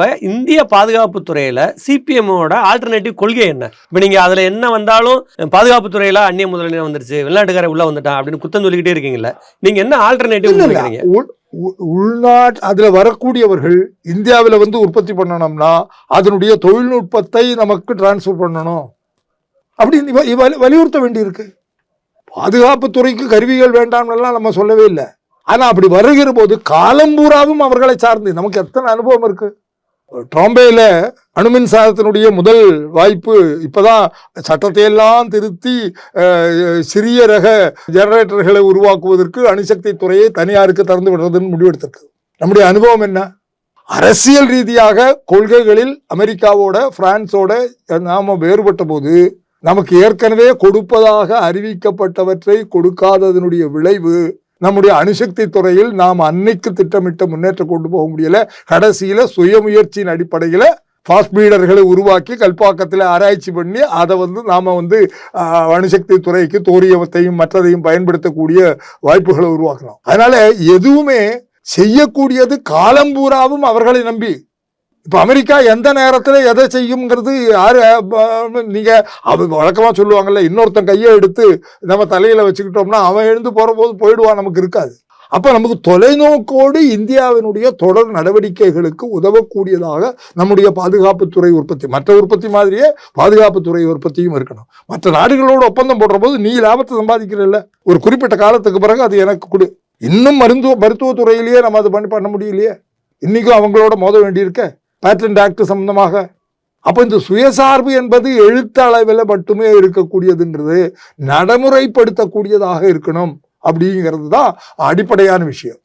இப்ப இந்திய பாதுகாப்பு துறையில சிபிஎம்மோட ஆல்டர்னேட்டிவ் கொள்கை என்ன? இப்ப நீங்க அதுல என்ன வந்தாலும் பாதுகாப்பு துறையில அந்நிய முதலீடு வந்துருச்சு வெளிநாட்டுக்கார உள்ள வந்துட்டான் அப்படின்னு குத்தம் சொல்லிக்கிட்டே இருக்கீங்கல்ல. நீங்க என்ன ஆல்டர்னேட்டிவ் இல்ல, இல்ல. நினைக்கிறீங்க உள்- உள்- உள்நாட் அதுல வரக்கூடியவர்கள் இந்தியாவில் வந்து உற்பத்தி பண்ணணும்னா அதனுடைய தொழில்நுட்பத்தை நமக்கு டிரான்ஸ்ஃபர் பண்ணணும். அப்படின்னு வலியுறுத்த வேண்டியிருக்கு. பாதுகாப்பு துறைக்கு கருவிகள் வேண்டாம்னெல்லாம் நம்ம சொல்லவே இல்லை. ஆனா அப்படி வருகிற போது காலம் பூராவும் அவர்களை சார்ந்து நமக்கு எத்தனை அனுபவம் இருக்கு? ட்ராம்பேல அணுமின் சாதத்தினுடைய முதல் வாய்ப்பு இப்போதான் சட்டத்தையெல்லாம் திருத்தி சிறிய ரக ஜெனரேட்டர்களை உருவாக்குவதற்கு அணுசக்தி துறையை தனியாருக்கு திறந்து விடுறதுன்னு முடிவெடுத்திருக்கு நம்முடைய அனுபவம் என்ன? அரசியல் ரீதியாக கொள்கைகளில் அமெரிக்காவோட பிரான்ஸோட நாம் வேறுபட்ட போது நமக்கு ஏற்கனவே கொடுப்பதாக அறிவிக்கப்பட்டவற்றை கொடுக்காததனுடைய விளைவு நம்முடைய அணுசக்தி துறையில் நாம் அன்னைக்கு திட்டமிட்ட முன்னேற்றம் கொண்டு போக முடியல. கடைசியில சுயமுயற்சியின் அடிப்படையில ஃபாஸ்ட் பீடர்களை உருவாக்கி கல்பாக்கத்தில் ஆராய்ச்சி பண்ணி அதை வந்து நாம வந்து ஆஹ், அணுசக்தி துறைக்கு தோரியத்தையும் மற்றதையும் பயன்படுத்தக்கூடிய வாய்ப்புகளை உருவாக்கலாம் அதனால எதுவுமே செய்யக்கூடியது காலம் பூராவும் அவர்களை நம்பி. இப்போ அமெரிக்கா எந்த நேரத்தில் எதை செய்யுங்கிறது யார் நீங்கள் அது வழக்கமாக சொல்லுவாங்கள்ல சொல்லுவாங்கல்ல இன்னொருத்தன் கையை எடுத்து நம்ம தலையில் வச்சுக்கிட்டோம்னா அவன் எழுந்து போற போது போயிடுவான் நமக்கு இருக்காது. அப்போ நமக்கு தொலைநோக்கோடு இந்தியாவினுடைய தொடர் நடவடிக்கைகளுக்கு உதவக்கூடியதாக நம்முடைய பாதுகாப்புத்துறை உற்பத்தி மற்ற உற்பத்தி மாதிரியே பாதுகாப்புத்துறை உற்பத்தியும் இருக்கணும். மற்ற நாடுகளோடு ஒப்பந்தம் போடுற போது நீ லாபத்தை சம்பாதிக்கிறல்ல. ஒரு குறிப்பிட்ட காலத்துக்கு பிறகு அது எனக்கு கொடு. இன்னும் மருந்து மருத்துவத்துறையிலேயே நம்ம அதை பண்ணி பண்ண முடியலையே. இன்றைக்கும் அவங்களோட மோத வேண்டியிருக்க. பேட்டன்ட் ஆக்ட் சம்பந்தமாக. அப்போ இந்த சுயசார்பு என்பது எழுத்தளவில் மட்டுமே இருக்கக்கூடியதுன்றது நடைமுறைப்படுத்தக்கூடியதாக இருக்கணும் அப்படிங்கிறது தான் அடிப்படையான விஷயம்.